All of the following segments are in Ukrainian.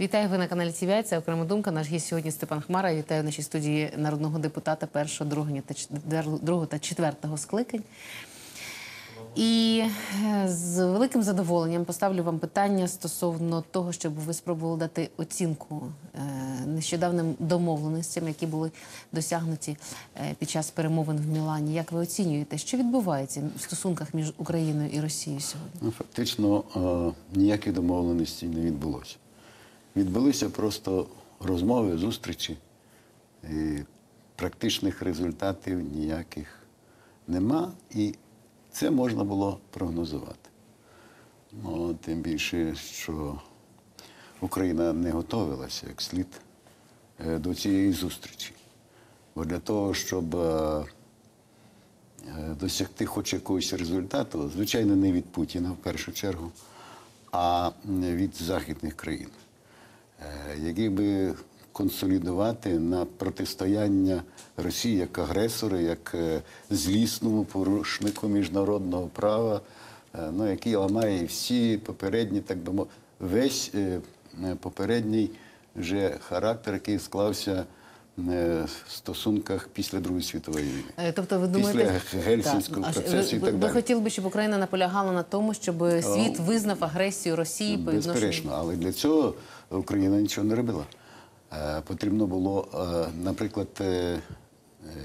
Вітаю ви на каналі ТВ. Це окрема думка. Наш гість сьогодні Степан Хмара. Вітаю в нашій студії народного депутата першого, другого та другого та четвертого скликань. І е, з великим задоволенням поставлю вам питання стосовно того, щоб ви спробували дати оцінку е, нещодавним домовленостям, які були досягнуті е, під час перемовин в Мілані. Як ви оцінюєте, що відбувається в стосунках між Україною і Росією сьогодні? Ну, фактично ніяких домовленостей не відбулося. Відбулися просто розмови, зустрічі. І практичних результатів ніяких нема. І це можна було прогнозувати. Ну, тим більше, що Україна не готувалася як слід е, до цієї зустрічі. Бо для того, щоб е, е, досягти хоч якогось результату, звичайно, не від Путіна в першу чергу, а від західних країн, е, які би консолідувати на протистояння Росії як агресора, як е, злісному порушнику міжнародного права, е, ну, який ламає всі попередні, так би мовити, весь попередній вже характер, який склався стосунках після Другої світової війни. Е, Тобто, ви Після Гельсінського Так. Процесу ви, і так ви далі. хотіли би, щоб Україна наполягала на тому, щоб світ визнав агресію Росії по відношенню? Безперечно, але для цього Україна нічого не робила. Е, Потрібно було, е, наприклад, е, е,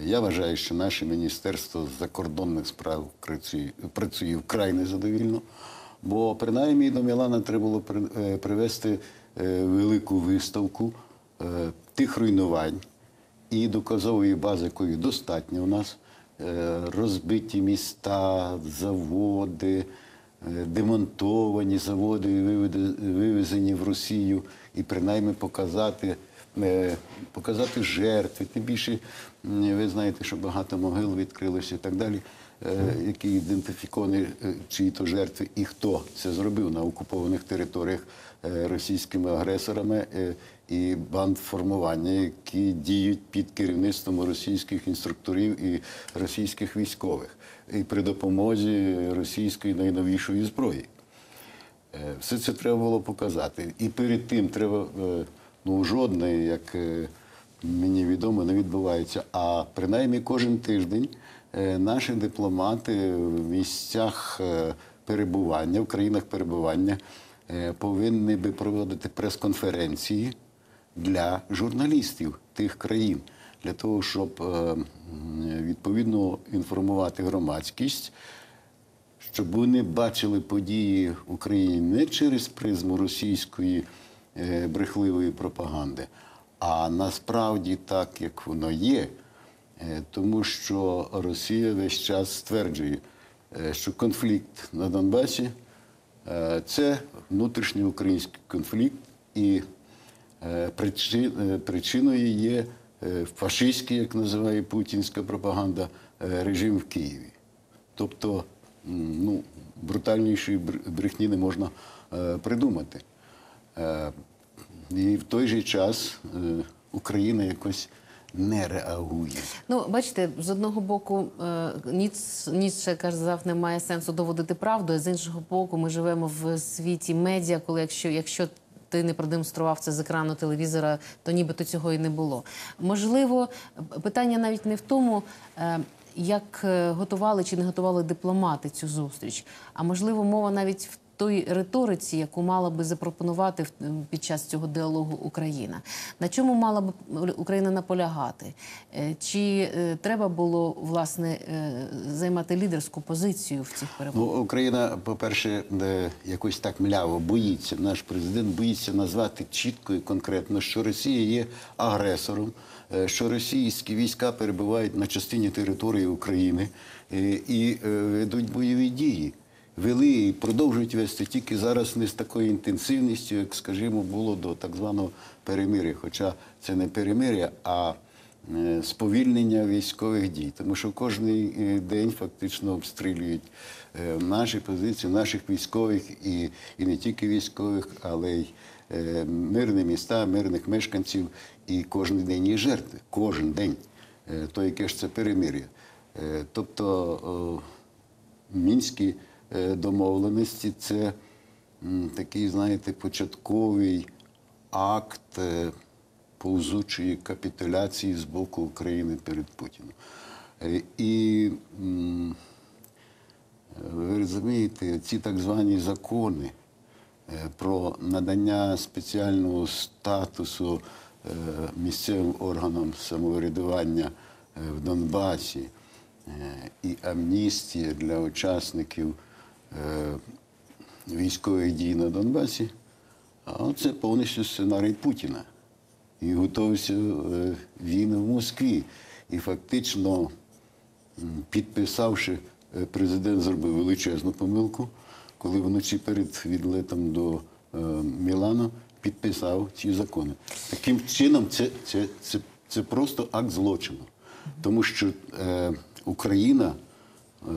я вважаю, що наше Міністерство закордонних справ працює, вкрай незадовільно, бо принаймні до Мілана треба було при- е, привести е, велику виставку е, тих руйнувань і доказової бази, якої достатньо у нас, е, розбиті міста, заводи, е, демонтовані заводи, вивезені в Росію, і принаймні показати, е, показати жертви. Тим більше ви знаєте, що багато могил відкрилося і так далі, які ідентифіковані, е, чиї то жертви і хто це зробив на окупованих територіях е, російськими агресорами е, і банд формування, які діють під керівництвом російських інструкторів і російських військових, і при допомозі російської найновішої зброї. Е, Все це треба було показати. І перед тим треба, е, ну, жодне, як е, мені відомо, не відбувається. А принаймні кожен тиждень е, наші дипломати в місцях е, перебування, в країнах перебування е, повинні би проводити прес-конференції для журналістів тих країн, для того, щоб е, відповідно інформувати громадськість щоб вони бачили події в Україні не через призму російської е, брехливої пропаганди, а насправді так, як воно є, Е, тому що Росія весь час стверджує, е, що конфлікт на Донбасі е, це внутрішній український конфлікт, і е, причи- е, причиною є е, фашистський, як називає путінська пропаганда, е, режим в Києві. Тобто, ну, брутальнішої брехні не можна е, придумати. Е, і в той же час е, Україна якось не реагує. Ну, бачите, з одного боку, е, Ніц, Ніцше казав, немає сенсу доводити правду, а з іншого боку, ми живемо в світі медіа, коли якщо, якщо ти не продемонстрував це з екрану телевізора, то нібито цього і не було. Можливо, питання навіть не в тому. е, Як е, готували чи не готували дипломати цю зустріч? А можливо, мова навіть в той риториці, яку мала би запропонувати під час цього діалогу Україна. На чому мала б Україна наполягати? Е, Чи е, треба було власне е, займати лідерську позицію в цих перемовинах? Ну, Україна, по-перше, е, якось так мляво боїться. Наш президент боїться назвати чітко і конкретно, що Росія є агресором, що російські війська перебувають на частині території України і ведуть бойові дії. Вели і продовжують вести тільки зараз не з такою інтенсивністю, як, скажімо, було до так званого перемиря. Хоча це не перемиря, а е, сповільнення військових дій. Тому що кожен день фактично обстрілюють е, наші позиції, наших військових і, і не тільки військових, але й е, мирні міста, мирних мешканців. І кожен день є жертви. Кожен день. То яке ж це перемир'я. Тобто мінські домовленості це такий, знаєте, початковий акт е, повзучої капітуляції з боку України перед Путіним. Е, І ви розумієте, ці так звані закони е, про надання спеціального статусу е, місцевим органам самоврядування е, в Донбасі е, і амністія для учасників е, військових дій на Донбасі, а це повністю сценарій Путіна. І готовився е, він в Москві. І фактично Підписавши, е, президент зробив величезну помилку, коли вночі перед відлетом до е, Мілану підписав ці закони. Таким чином, це, це, це, це просто акт злочину. Тому що е, Україна е,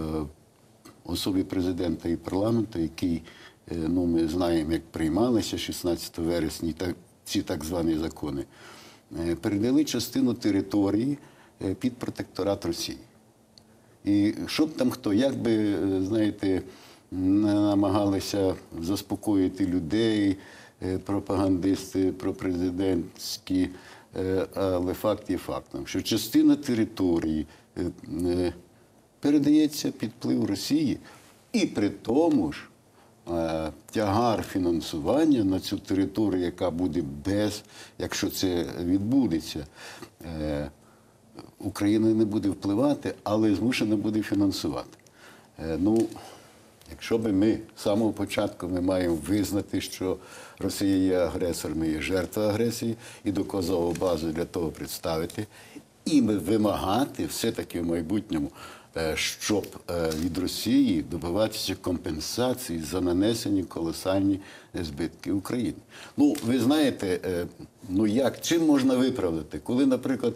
особі президента і парламенту, який е, ну, ми знаємо, як приймалися 16 вересня ці так звані закони, е, передали частину території е, під протекторат Росії. І щоб там хто, як би, знаєте, намагалися заспокоїти людей, пропагандисти пропрезидентські, але факт є фактом, що частина території передається під вплив Росії, і при тому ж е, тягар фінансування на цю територію, яка буде без, якщо це відбудеться, е, Україна не буде впливати, але змушена буде фінансувати. Е, Ну, якщо би ми з самого початку ми маємо визнати, що Росія є агресор, ми є жертва агресії, і доказову базу для того представити, і ми вимагати все-таки в майбутньому, щоб е, від Росії добиватися компенсації за нанесені колосальні збитки Україні. Ну, ви знаєте, е, ну як, чим можна виправдати, коли, наприклад,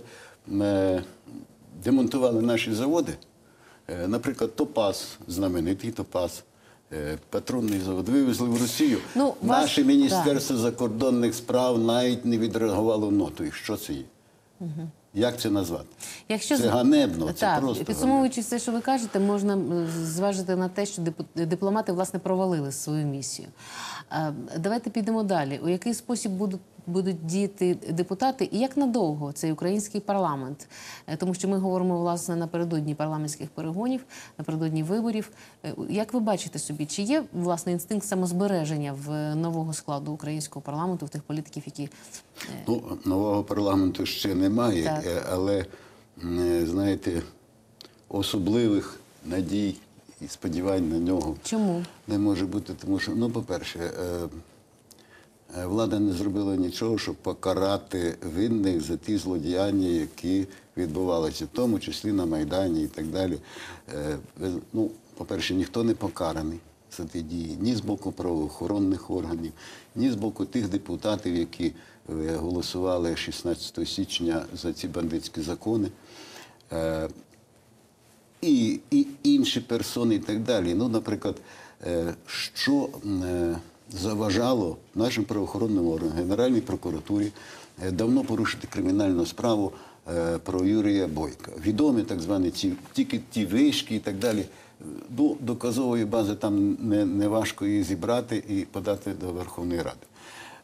е, демонтували наші заводи, е, наприклад, Топаз, знаменитий Топаз, е, патронний завод, вивезли в Росію. Ну, вас- Наше Міністерство закордонних справ навіть не відреагувало нотою. Що це є? Як це назвати? Якщо це ганебно, це так, просто підсумовуючи все, що ви кажете, можна зважити на те, що дипломати власне провалили свою місію. Е, Давайте підемо далі. У який спосіб будуть будуть діяти депутати, і як надовго цей український парламент? Е, Тому що ми говоримо власне напередодні парламентських перегонів, напередодні виборів. Е, Як ви бачите собі, чи є власне інстинкт самозбереження в нового складу українського парламенту, в тих політиків, які Ну, нового парламенту ще немає, Так. е, але е, знаєте, особливих надій і сподівань на нього чому? не може бути, тому що, ну, по-перше, е, е, влада не зробила нічого, щоб покарати винних за ті злодіяння, які відбувалися, в тому числі на Майдані і так далі. Е, Ну, по-перше, ніхто не покараний за ті дії ні з боку правоохоронних органів, ні з боку тих депутатів, які е, голосували 16 січня за ці бандитські закони. Е, і, і інші персони, і так далі. Ну, наприклад, е, що е, заважало нашим правоохоронним органам, Генеральній прокуратурі е, давно порушити кримінальну справу е, про Юрія Бойка. Відомі так звані ці, тільки ті вишки і так далі. Ну, доказової бази там не, не важко її зібрати і подати до Верховної Ради.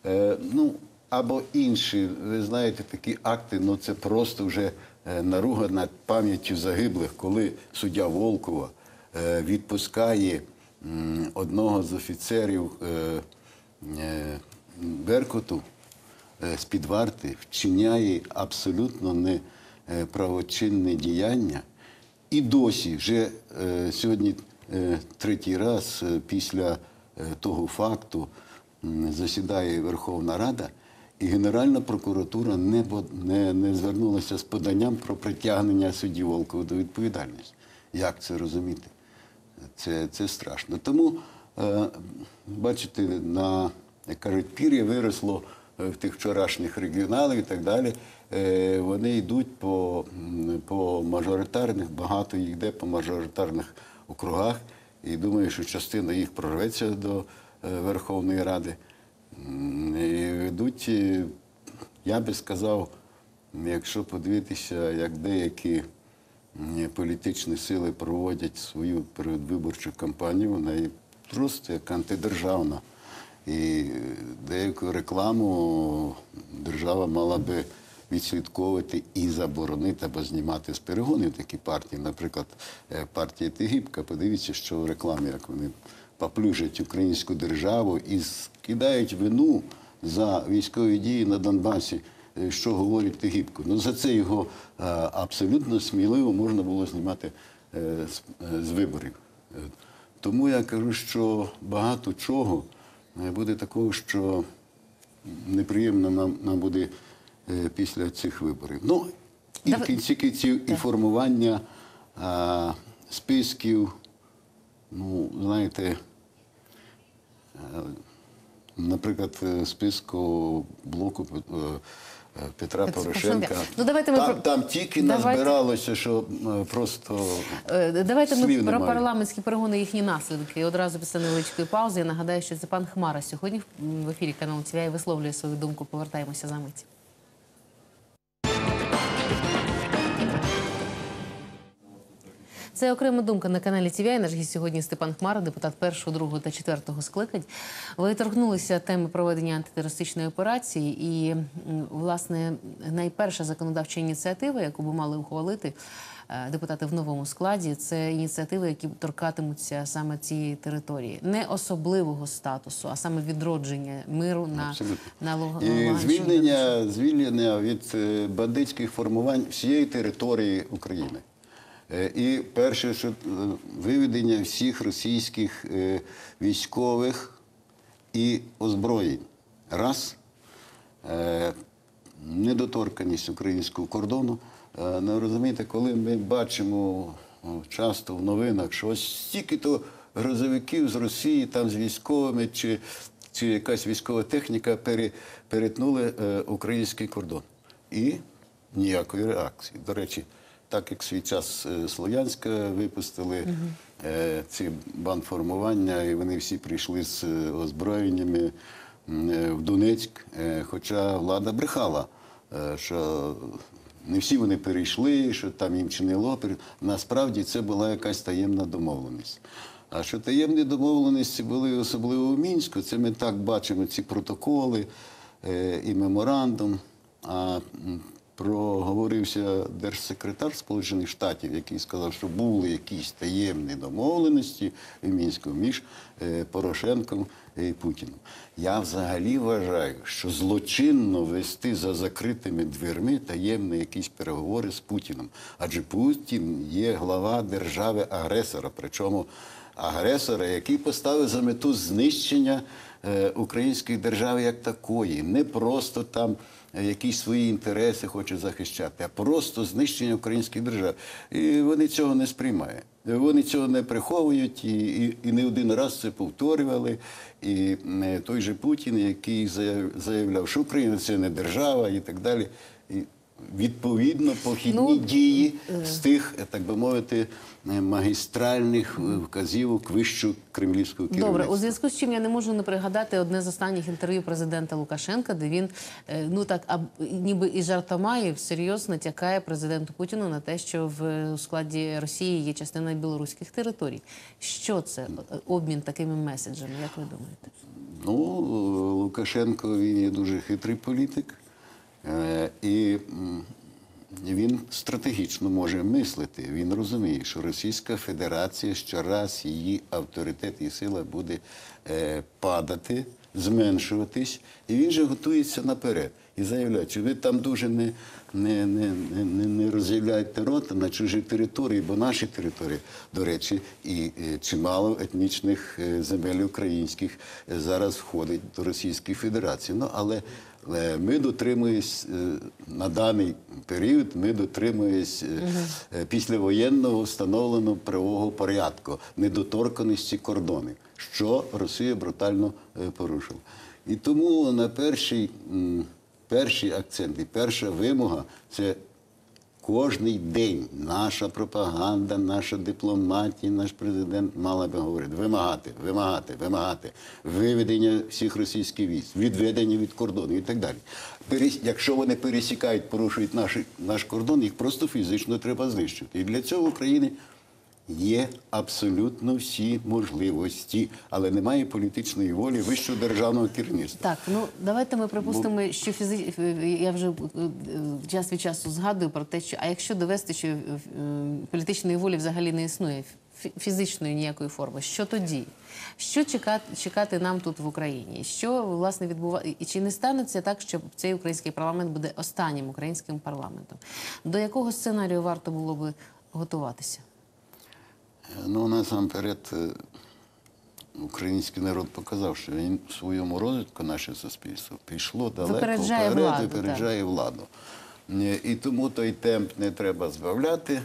Е, ну, або інші, ви знаєте, такі акти, ну це просто вже е, наруга над пам'яттю загиблих, коли суддя Волкова е, відпускає одного з офіцерів е, е, Беркуту е, з-під варти, вчиняє абсолютно неправочинне діяння. І досі, вже сьогодні третій раз після того факту засідає Верховна Рада, і Генеральна прокуратура не, не, не звернулася з поданням про притягнення судді Волкова до відповідальності. Як це розуміти? Це, це страшно. Тому, е, бачите, на, як кажуть, пір'я виросло е, в тих вчорашніх регіоналів і так далі. Е, вони йдуть по, по мажоритарних, багато їх йде по мажоритарних округах. І думаю, що частина їх прорветься до Верховної Ради. І ведуть, я би сказав, якщо подивитися, як деякі політичні сили проводять свою передвиборчу кампанію, вона є просто як антидержавна. І деяку рекламу держава мала би відслідковувати і заборонити або знімати з перегонів такі партії. Наприклад, е, партія Тегібка. Подивіться, що в рекламі, як вони поплюжать українську державу і скидають вину за військові дії на Донбасі, що говорить Тегібко. Ну за це його е, абсолютно сміливо можна було знімати е, з, е, виборів. Е, Тому я кажу, що багато чого е, буде такого, що неприємно нам, нам буде е, після цих виборів. Ну, і в кінці кінців і формування а, списків, ну, знаєте, е, наприклад, е, списку блоку е, е, Петра Порошенка. Ну, давайте ми там, про- там тільки Давайте- назбиралося, що просто давайте Давайте ми немає. про парламентські перегони, їхні наслідки. І одразу після невеличкої паузи. Я нагадаю, що це пан Хмара сьогодні в- в ефірі каналу ТВ висловлює свою думку. Повертаємося за мить. Це окрема думка на каналі ТВ. Наш гість сьогодні Степан Хмара, депутат першого, другого та четвертого скликань. Ви торкнулися теми проведення антитерористичної операції, і власне найперша законодавча ініціатива, яку би мали ухвалити е, депутати в новому складі, це ініціативи, які торкатимуться саме цієї території, не особливого статусу, а саме відродження миру на, Абсолютно. на І Луганщині. звільнення, звільнення від е, бандитських формувань всієї території України. Е, І перше, що е, виведення всіх російських е, військових і озброєнь. Раз. Недоторканість українського кордону. Е, Ну, розумієте, коли ми бачимо часто в новинах, що ось стільки-то грузовиків з Росії, там з військовими, чи, чи якась військова техніка пере, перетнули український кордон. І ніякої реакції. До речі, так як свій час е, Слов'янська випустили е, ці бандформування, і вони всі прийшли з е, озброєннями в Донецьк, хоча влада брехала, що не всі вони перейшли, що там їм чинило опір. Насправді це була якась таємна домовленість. А що таємні домовленості були особливо в Мінську, це ми так бачимо ці протоколи і меморандум. А проговорився держсекретар Сполучених Штатів, який сказав, що були якісь таємні домовленості в Мінську між е, Порошенком і Путіним. Я взагалі вважаю, що злочинно вести за закритими дверми таємні якісь переговори з Путіним. Адже Путін є глава держави-агресора, причому агресора, який поставив за мету знищення е, української держави як такої, не просто там якісь свої інтереси хоче захищати, а просто знищення української держави. І вони цього не сприймають. Вони цього не приховують і, і, і не один раз це повторювали. І той же Путін, який заявляв, що Україна це не держава і так далі. Відповідно похідні Ну, дії з тих, е, так би мовити, е, магістральних е, вказівок вищого кремлівського керівництва. Добре, у зв'язку з чим я не можу не пригадати одне з останніх інтерв'ю президента Лукашенка, де він е, ну так а ніби і жартома, і всерйоз натякає президенту Путіну на те, що в складі Росії є частина білоруських територій. Що це Е, обмін такими меседжами? Як ви думаєте? Ну, Лукашенко він є дуже хитрий політик, е, і він стратегічно може мислити. Він розуміє, що Російська Федерація щораз її авторитет і сила буде е, падати, зменшуватись, і він же готується наперед. І заявляє, що ви там дуже не, не, не, не, не, роз'являйте рота на чужій території, бо наші території, до речі, і е, чимало етнічних е, земель українських е, зараз входить до Російської Федерації. Ну, але е, ми дотримуємось е, на даний період, ми дотримуємось угу. післявоєнного встановленого правового порядку, недоторканості кордонів, що Росія брутально порушила. І тому на перший, перший акцент і перша вимога це кожний день наша пропаганда, наша дипломатія, наш президент мала би говорити, вимагати, вимагати, вимагати, виведення всіх російських військ, відведення від кордону і так далі. Якщо вони пересікають, порушують наш, наш кордон, їх просто фізично треба знищити. І для цього в Україні Є абсолютно всі можливості, але немає політичної волі вищого державного керівництва. Так, ну давайте ми припустимо, що фізи... я вже е, час від часу згадую про те, що а якщо довести, що е, політичної волі взагалі не існує, фі- фізичної ніякої форми, що тоді? Що чекати, чекати нам тут в Україні? Що власне відбувається? І чи не станеться так, що цей український парламент буде останнім українським парламентом? До якого сценарію варто було би готуватися? Ну, насамперед, е, український народ показав, що він в своєму розвитку наше суспільство пішло далеко Випереджає вперед, владу, випереджає владу. Е, І тому той темп не треба збавляти.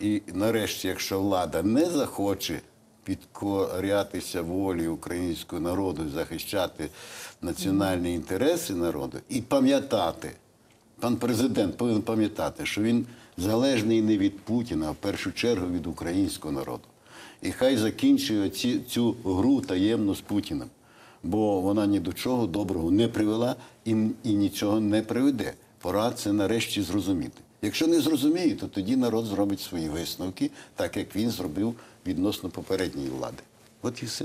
І нарешті, якщо влада не захоче підкорятися волі українського народу, захищати національні інтереси народу і пам'ятати, пан президент повинен пам'ятати, що він залежний не від Путіна, а в першу чергу від українського народу. І хай закінчує ці, цю гру таємно з Путіним, бо вона ні до чого доброго не привела і, і нічого не приведе. Пора це нарешті зрозуміти. Якщо не зрозуміє, то тоді народ зробить свої висновки, так як він зробив відносно попередньої влади. От і все.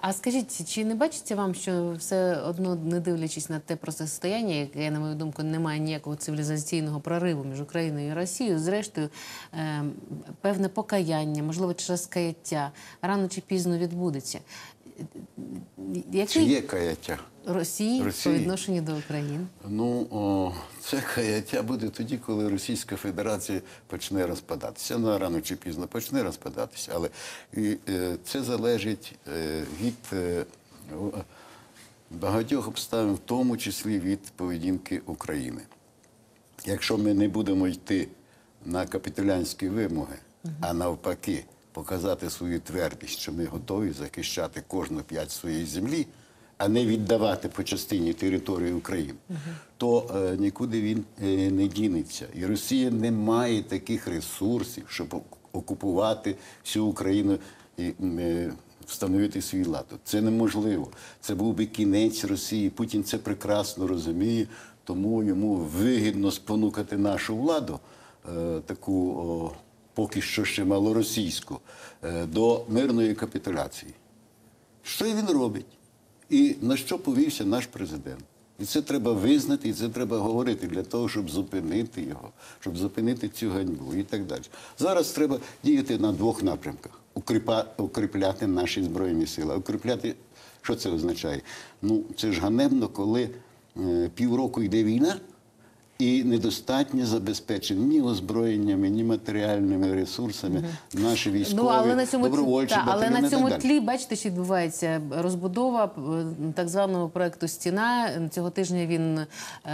А скажіть, чи не бачиться вам, що все одно, не дивлячись на те протистояння, яке, на мою думку, не має ніякого цивілізаційного прориву між Україною і Росією, зрештою, е, певне покаяння, можливо, через каяття, рано чи пізно відбудеться? Чи є каяття? Росії, Росії? по відношенню до України? Ну, о, це каяття буде тоді, коли Російська Федерація почне розпадатися. Ну, рано чи пізно почне розпадатися, але і, е, це залежить е, від е, багатьох обставин, в тому числі від поведінки України. Якщо ми не будемо йти на капітулянські вимоги, а навпаки, показати свою твердість, що ми готові захищати кожну п'ять своєї землі, а не віддавати по частині території України, то е, нікуди він е, не дінеться. І Росія не має таких ресурсів, щоб окупувати всю Україну і е, встановити свій лад. Це неможливо. Це був би кінець Росії. Путін це прекрасно розуміє, тому йому вигідно спонукати нашу владу, таку поки що ще малоросійську, до мирної капітуляції. Що він робить? І на що повівся наш президент? І це треба визнати, і це треба говорити для того, щоб зупинити його, щоб зупинити цю ганьбу і так далі. Зараз треба діяти на двох напрямках: Укріпа, укріпляти наші збройні сили. Укріпляти, що це означає? Ну, це ж ганебно, коли е, півроку йде війна. І недостатньо забезпечені ні озброєннями, ні матеріальними ресурсами наші військові, ну, але на цьому, добровольчі та, але на цьому тлі, бачите, що відбувається розбудова е, так званого проекту Стіна. Цього тижня він е,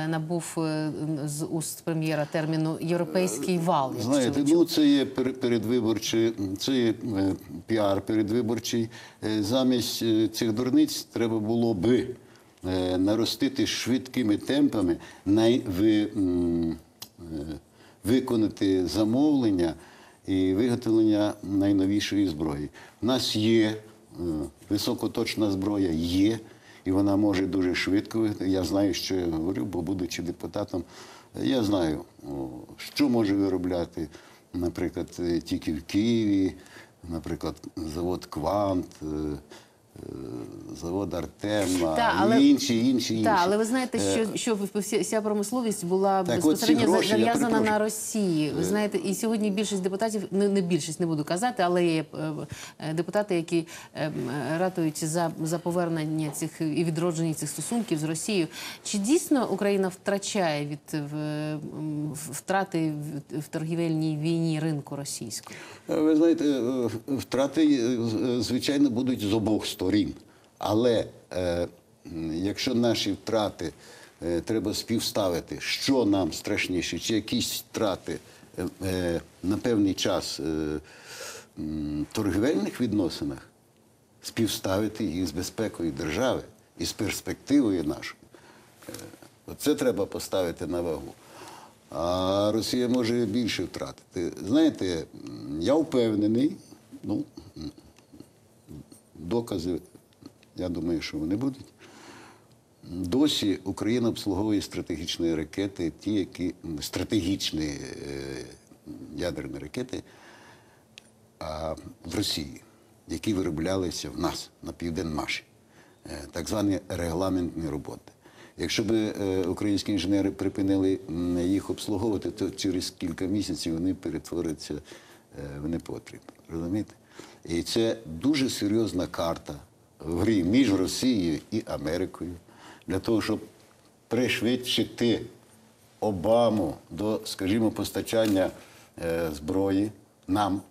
набув е, з уст прем'єра терміну Європейський вал. Знаєте, ну це є пер- передвиборчий, це є піар передвиборчий. Замість цих дурниць треба було би наростити швидкими темпами, е, виконати замовлення і виготовлення найновішої зброї. У нас є е, високоточна зброя, є, і вона може дуже швидко. Я знаю, що я говорю, бо будучи депутатом, я знаю, що може виробляти, наприклад, е, тільки в Києві, наприклад, завод Квант, е, е, завод Артема, Та, і але- інші, інші, інші. Так, але ви знаєте, Е, що, що вся, промисловість була Так, безпосередньо зав'язана на. Росії. Ви знаєте, і сьогодні більшість депутатів, не, не більшість не буду казати, але є е, е, депутати, які е, м, е, ратують за, за повернення цих і відродження цих стосунків з Росією. Чи дійсно Україна втрачає від втрати в, торгівельній війні ринку російського? Ви знаєте, е, втрати, е, звичайно, будуть з обох сторін. Але е, якщо наші втрати е, треба співставити, що нам страшніше, чи якісь втрати е, е, на певний час е, торгівельних відносинах, співставити їх з безпекою держави і з перспективою нашою. Е, Оце треба поставити на вагу. А Росія може більше втратити. Знаєте, я впевнений, ну, докази, я думаю, що вони будуть. Досі Україна обслуговує стратегічні ракети, ті, які стратегічні е, ядерні ракети, а в Росії, які вироблялися в нас на Південмаші, Е, так звані регламентні роботи. Якщо б е, українські інженери припинили їх обслуговувати, то через кілька місяців вони перетворяться е, в непотріб. Розумієте? І це дуже серйозна карта в грі між Росією і Америкою для того, щоб пришвидшити Обаму до, скажімо, постачання е, зброї нам,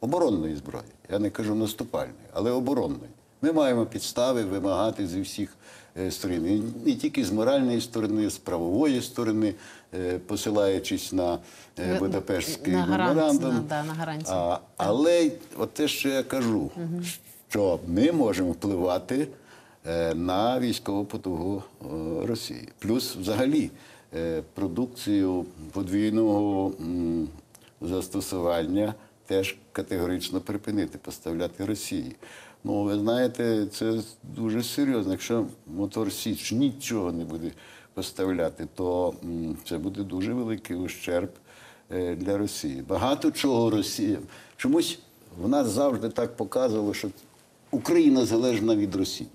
оборонної зброї. Я не кажу наступальної, але оборонної. Ми маємо підстави вимагати зі всіх е, сторін. І не тільки з моральної сторони, з правової сторони, е, посилаючись на е, Будапештський на меморандум. да, на. А, але от те, що я кажу, що ми можемо впливати на військову потугу Росії. Плюс взагалі продукцію подвійного застосування теж категорично припинити поставляти Росії. Ну, ви знаєте, це дуже серйозно. Якщо мотор Січ нічого не буде поставляти, то це буде дуже великий ущерб е, для Росії. Багато чого Росія. Чомусь в нас завжди так показувало, що Україна залежна від Росії.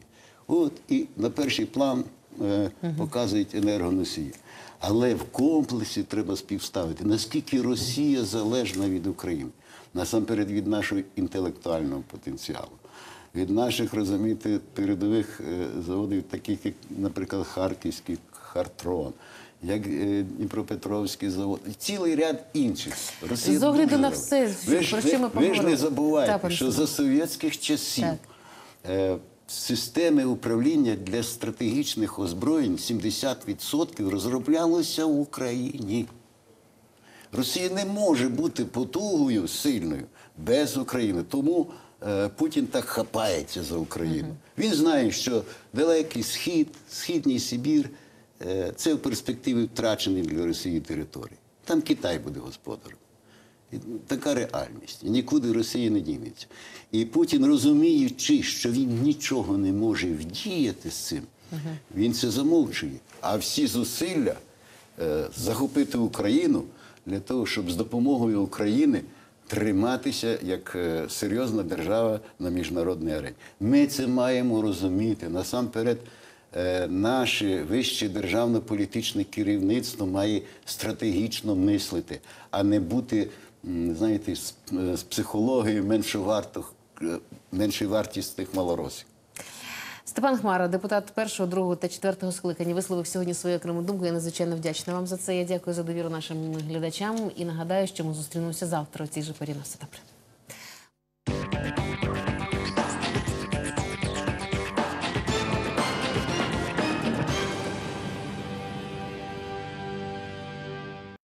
От і на перший план е, показують енергоносії. Але в комплексі треба співставити, наскільки Росія залежна від України, насамперед від нашого інтелектуального потенціалу, від наших, розумієте, передових е, заводів, таких як, наприклад, Харківський Хартрон, як е, Дніпропетровський завод, і цілий ряд інших. Росія З огляду на все, ви ж, про що ми ви, ви ж не забувайте, Так, що за совєтських часів Так. е, системи управління для стратегічних озброєнь 70% розроблялося в Україні. Росія не може бути потугою сильною без України. Тому е, Путін так хапається за Україну. Він знає, що далекий схід, східній Сибір е, це в перспективі втрачений для Росії території. Там Китай буде господарем. Така реальність. І нікуди Росія не дінеться. І Путін, розуміючи, що він нічого не може вдіяти з цим, він це замовчує. А всі зусилля е, захопити Україну для того, щоб з допомогою України триматися як е, серйозна держава на міжнародній арені. Ми це маємо розуміти. Насамперед, е, наше вище державно-політичне керівництво має стратегічно мислити, а не бути, знаєте, з, е, психологією меншовартих, е, меншовартісних малоросів. Степан Хмара, депутат першого, другого та четвертого скликання, висловив сьогодні свою окрему думку. Я надзвичайно вдячна вам за це. Я дякую за довіру нашим глядачам і нагадаю, що ми зустрінемося завтра у цій же порі. На все добре.